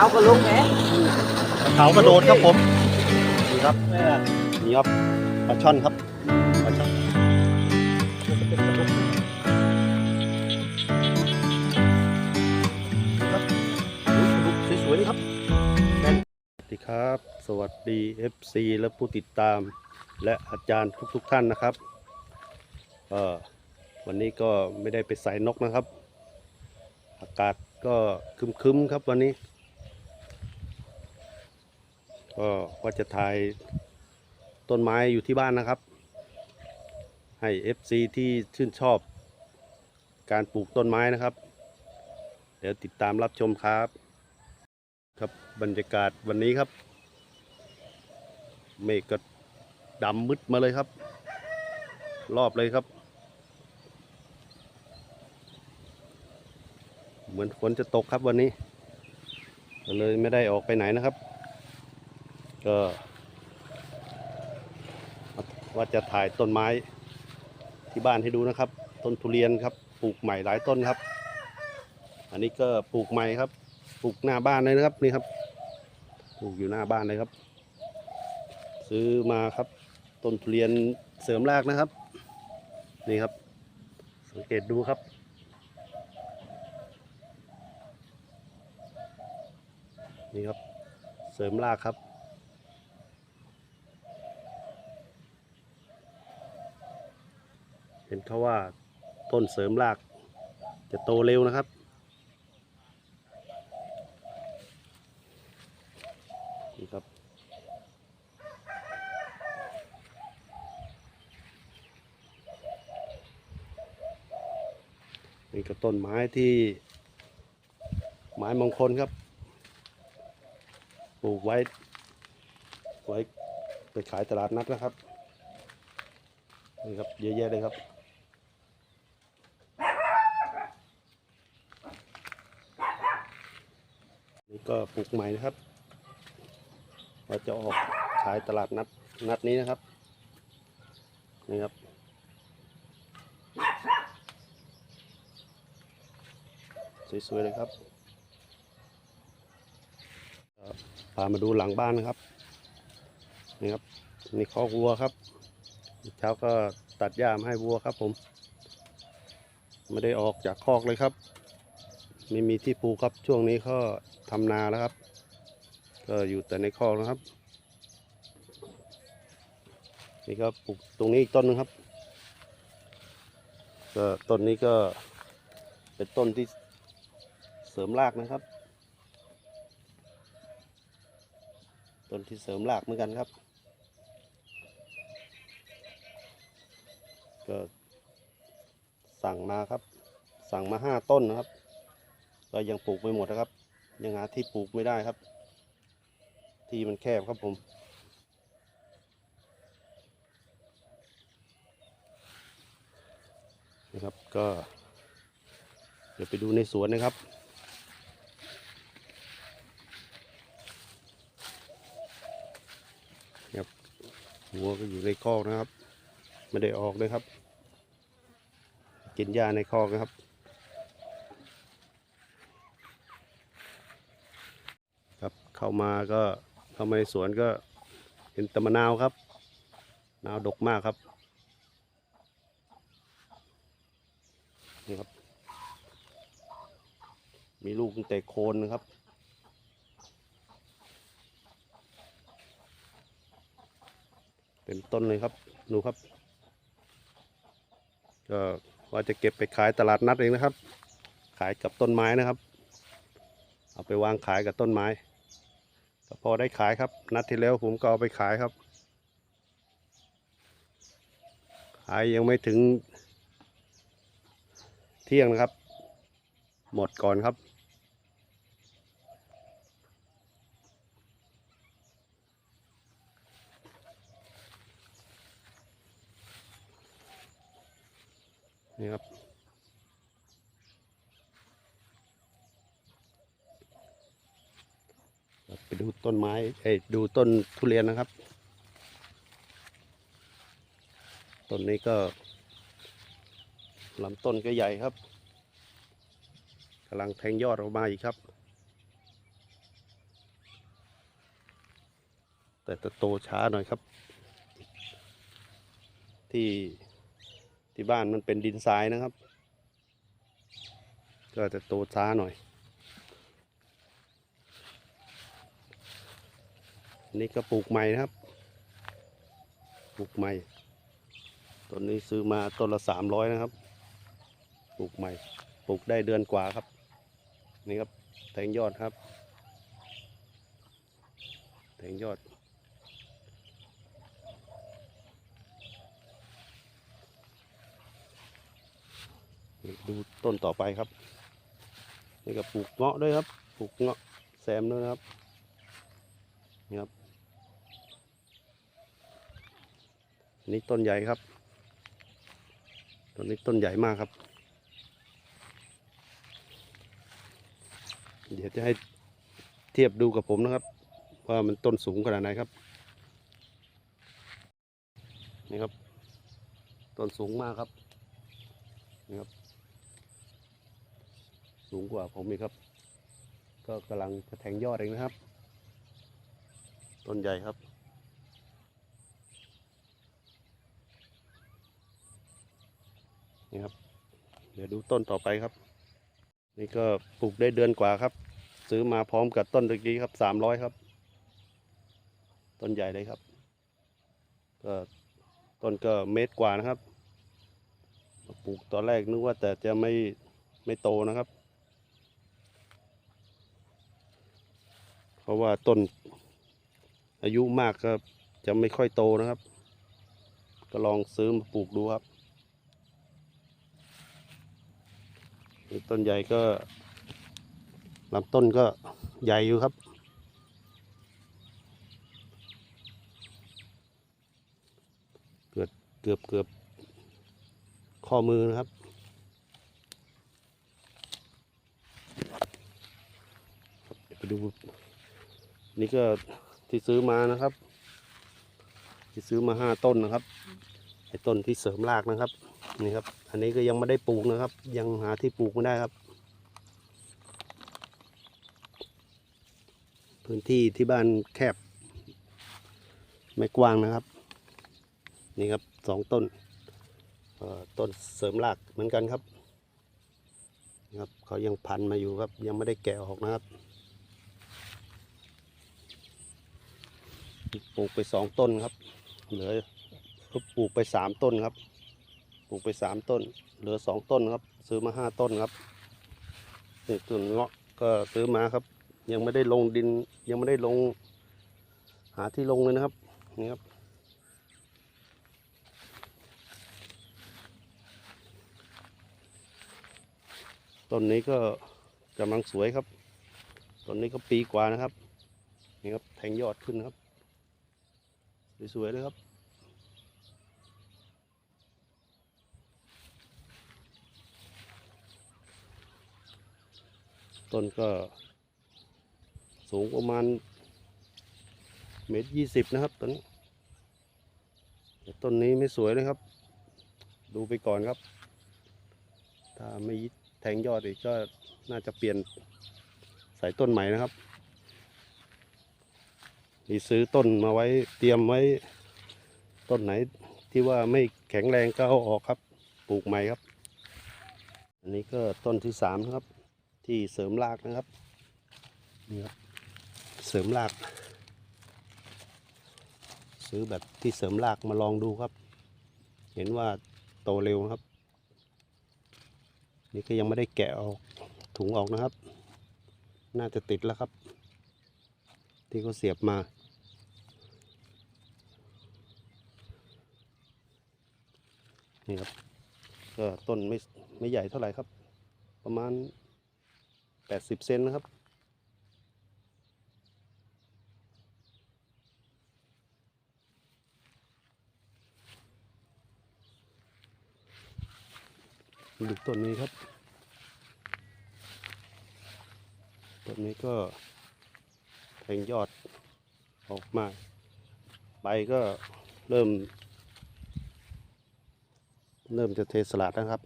ขาวก็ลงแหมเขากระโดดครับผมนี่ครับนี่ครับปลาช่อนครับปลาช่อนครับโอ้ยปลาดุกสวยๆนี่ครับสวัสดีครับ สวัสดี FC และผู้ติดตาม และอาจารย์ทุกๆท่านนะครับเอ่อวันนี้ก็ไม่ได้ไปใส่นกนะครับ อากาศก็ครึมๆครับวันนี้ ก็ว่าจะถ่ายต้นไม้อยู่ที่บ้านนะครับ ให้ FC ที่ชื่นชอบ การปลูกต้นไม้นะครับ เดี๋ยวติดตามรับชมครับ ครับบรรยากาศวันนี้ครับ เมฆก็ดำมืดมาเลยครับ รอบเลยครับ เหมือนฝนจะตกครับวันนี้ก็เลยไม่ได้ออกไปไหนนะครับ ก็ว่าจะถ่ายต้นไม้ที่บ้านให้ดูนะครับ ต้นทุเรียนครับ ปลูกใหม่หลายต้นครับ อันนี้ก็ปลูกใหม่ครับ ปลูกหน้าบ้านเลยนะครับนี่ครับ ปลูกอยู่หน้าบ้านเลยครับ ซื้อมาครับ ต้นทุเรียนเสริมรากนะครับ นี่ครับ สังเกตดูครับนี่ครับ เสริมรากครับ เห็นเขาว่าต้นเสริมราก จะโตเร็วนะครับ นี่ครับ นี่ก็ต้นไม้ที่ ไม้มงคลครับ ปลูกไว้ ไว้ไปขายตลาดนัดนะครับนี่ครับเยอะแยะเลยครับ นี่ก็ปลูกใหม่นะครับเราจะออกขายตลาดนัดนัดนี้นะครับนี่ครับสวยๆเลยครับพามาดูหลังบ้านนะครับนี่ครับนี่คอกวัวครับเช้าก็ตัดหญ้ามาให้วัวครับผม ไม่ได้ออกจากคอกเลยครับ ไม่มีที่ปลูกครับช่วงนี้ก็ ทำนาแล้วครับ ก็อยู่แต่ในคอกนะครับ นี่ก็ปลูกตรงนี้อีกต้นหนึงครับก็ต้นนี้ก็เป็นต้นที่เสริมรากนะครับ ต้นที่เสริมรากเหมือนกันครับ ก็สั่งมาครับ สั่งมาห้าต้นนะครับ ก็ยังปลูกไม่หมดนะครับ ยังหาที่ปลูกไม่ได้ครับ ที่มันแคบครับผมนะครับก็ เดี๋ยวไปดูในสวนนะครับครับวัวก็อยู่ในคอกนะครับ ไม่ได้ออกเลยครับ กินหญ้าในคอกนะครับ ครับ เข้ามาก็เข้ามาในสวนก็เห็นตะมะนาวครับนาวดกมากครับนี่ครับ มีลูกตั้งแต่โคนนะครับเต็มต้นเลยครับดูครับก็ว่าจะเก็บไปขายตลาดนัดเองนะครับ ขายกับต้นไม้นะครับ เอาไปวางขายกับต้นไม้ ก็พอได้ขายครับ นัดที่แล้วผมก็เอาไปขายครับ ขายยังไม่ถึงเที่ยงนะครับ หมดก่อนครับ นี่ครับ ดูต้นไม้ไอ้ดูต้นทุเรียนนะครับ ต้นนี้ก็ลำต้นก็ใหญ่ครับกำลังแทงยอดออกมาอีกครับ แต่จะโตช้าหน่อยครับ ที่ที่บ้านมันเป็นดินทรายนะครับ ก็จะโตช้าหน่อย นนี้ก็ปลูกใหม่นะครับ ปลูกใหม่ต้นนี้ซื้อมาต้นละสามร้อยนะครับ ปลูกใหม่ ปลูกได้เดือนกว่าครับ นี่ครับแทงยอดครับ แทงยอด ดูต้นต่อไปครับ นี่ก็ปลูกเงาะด้วยครับ ปลูกเงาะแซมด้วยนะครับนี่ครับ อัน นี้ต้นใหญ่ครับต้นนี้ต้นใหญ่มากครับ เดี๋ยวจะให้เทียบดูกับผมนะครับ ว่ามันต้นสูงขนาดไหนครับ นี่ครับ ต้นสูงมากครับนี่ครับ สูงกว่าผมอีกครับ ก็กำลังจะแทงยอดเองนะครับ ต้นใหญ่ครับ นี่ครับ เดี๋ยวดูต้นต่อไปครับ นี่ก็ปลูกได้เดือนกว่าครับ ซื้อมาพร้อมกับต้นตะกี้ครับสามร้อยครับ ต้นใหญ่เลยครับก็ต้นก็เมตรกว่านะครับปลูกตอนแรกนึกว่าแต่จะไม่ไม่โตนะครับ เพราะว่าต้นอายุมากก็จะไม่ค่อยโตนะครับ ก็ลองซื้อมาปลูกดูครับ ต้นใหญ่ก็ลำต้นก็ใหญ่อยู่ครับ เกือบเกือบเกือบข้อมือนะครับ ไปดู นี่ก็ที่ซื้อมานะครับ ที่ซื้อมาห้าต้นนะครับไอ้ต้นที่เสริมรากนะครับ นี่ครับ อันนี้ก็ยังไม่ได้ปลูกนะครับ ยังหาที่ปลูกไม่ได้ครับ พื้นที่ที่บ้านแคบ ไม่กว้างนะครับ นี่ครับสองต้นต้นเสริมรากเหมือนกันครับนะครับเขายังพันมาอยู่ครับ ยังไม่ได้แกะออกนะครับปลูกไปสองต้นครับ เหลือปลูกไปสามต้นครับ ปลูกไปสามต้น เหลือสองต้นครับ ซื้อมาห้าต้นครับนี่ต้นเงาะก็ซื้อมาครับ ยังไม่ได้ลงดิน ยังไม่ได้ลง หาที่ลงเลยนะครับ นี่ครับต้นนี้ก็กำลังสวยครับต้นนี้ก็ปีกว่านะครับ นี่ครับแทงยอดขึ้นครับ สวยๆเลยครับ ต้นก็สูงประมาณเมตรยี่สิบนะครับต้นนี้ต้นนี้ไม่สวยเลยครับ ดูไปก่อนครับ ถ้าไม่แทงยอดอีกก็น่าจะเปลี่ยนใส่ต้นใหม่นะครับนี่ซื้อต้นมาไว้เตรียมไว้ต้นไหนที่ว่าไม่แข็งแรงก็เอาออกครับ ปลูกใหม่ครับ อันนี้ก็ต้นที่สามนะครับ ที่เสริมรากนะครับนี่ครับเสริมราก ซื้อแบบที่เสริมรากมาลองดูครับ เห็นว่าโตเร็วนะครับ นี่ก็ยังไม่ได้แกะออกถุงออกนะครับ น่าจะติดแล้วครับ ที่เขาเสียบมานี่ครับก็ต้นไม่ไม่ใหญ่เท่าไหร่ครับ ประมาณ แปดสิบเซนนะครับ ดูต้นนี้ครับ ต้นนี้ก็แทงยอดออกมา ใบก็เริ่ม เริ่มจะเทสลัดนะครับ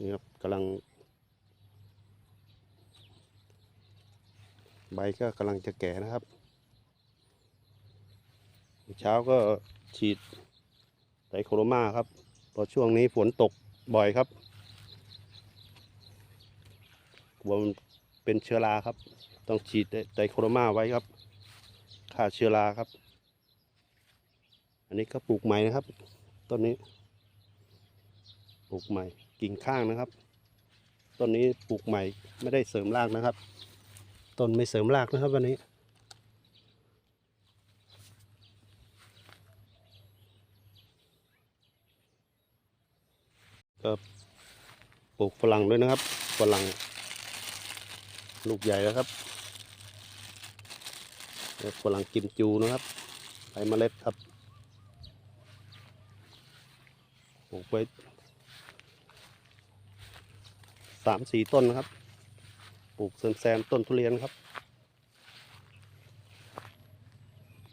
นี่ครับ กำลัง ใบก็กำลังจะแก่นะครับ เช้าก็ฉีดไตรโคโรมาครับเพราะช่วงนี้ฝนตกบ่อยครับกลัวมันเป็นเชื้อราครับ ต้องฉีดไตรโคโรมาไว้ครับฆ่าเชื้อราครับ อันนี้ก็ปลูกใหม่นะครับต้นนี้ปลูกใหม่กิ่งข้างนะครับ ต้นนี้ปลูกใหม่ไม่ได้เสริมรากนะครับ ต้นไม่เสริมรากนะครับวันนี้ก็ปลูกฝรั่งด้วยนะครับฝรั่งลูกใหญ่แล้วครับฝรั่งกิมจูนะครับใบเมล็ดครับปลูกไว้ สามสี่ต้นนะครับ ปลูกแซมต้นทุเรียนครับ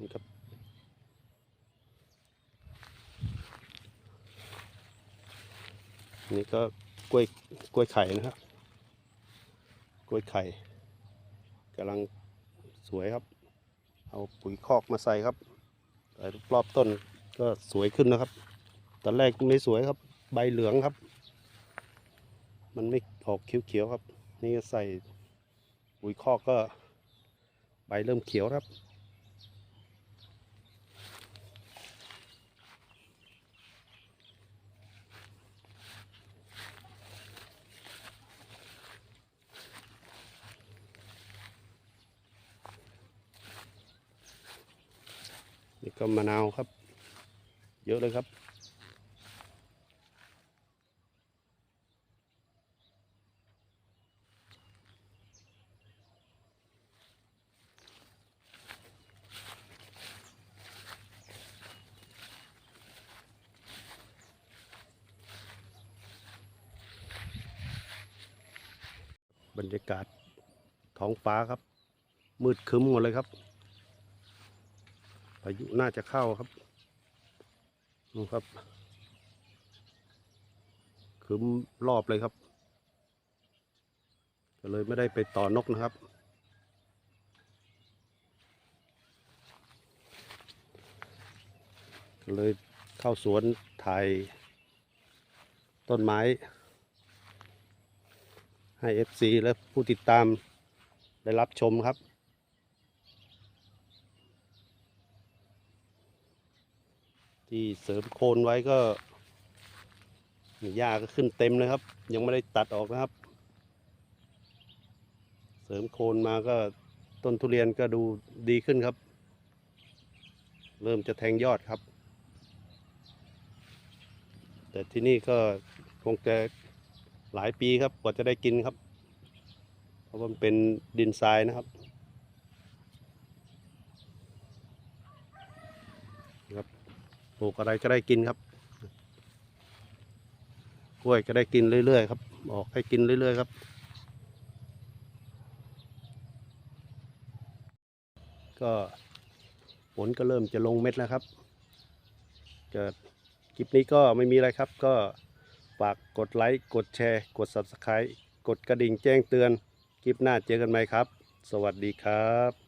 นี่ครับ นี่ก็กล้วยกล้วยไข่นะครับ กล้วยไข่กำลังสวยครับ เอาปุ๋ยคอกมาใส่ครับใส่รอบต้นก็สวยขึ้นนะครับ ตอนแรกไม่สวยครับ ใบเหลืองครับ มันไม่ ออกเขียวๆครับ นี่ใส่ปุ๋ยคอกก็ใบเริ่มเขียวครับ นี่ก็มะนาวครับ เยอะเลยครับ บรรยากาศท้องฟ้าครับ มืดคึ้มหมดเลยครับพายุน่าจะเข้าครับดูครับคึ้มรอบเลยครับก็เลยไม่ได้ไปต่อนกนะครับก็เลยเข้าสวนถ่ายต้นไม้ ให้ FC และผู้ติดตามได้รับชมครับ ที่เสริมโคนไว้ก็หญ้าก็ขึ้นเต็มเลยครับ ยังไม่ได้ตัดออกนะครับ เสริมโคนมาก็ต้นทุเรียนก็ดูดีขึ้นครับ เริ่มจะแทงยอดครับ แต่ที่นี่ก็คงจะ หลายปีครับกว่าจะได้กินครับ เพราะว่ามันเป็นดินทรายนะครับครับปลูกอะไรก็ได้กินครับ กล้วยก็ได้กินเรื่อยๆครับ ออกให้กินเรื่อยๆครับ ก็ฝนก็เริ่มจะลงเม็ดแล้วครับเกิดคลิปนี้ก็ไม่มีอะไรครับก็ ฝากกดไลค์ กดแชร์ กด Subscribe กดกระดิ่งแจ้งเตือน คลิปหน้าเจอกันไหมครับ สวัสดีครับ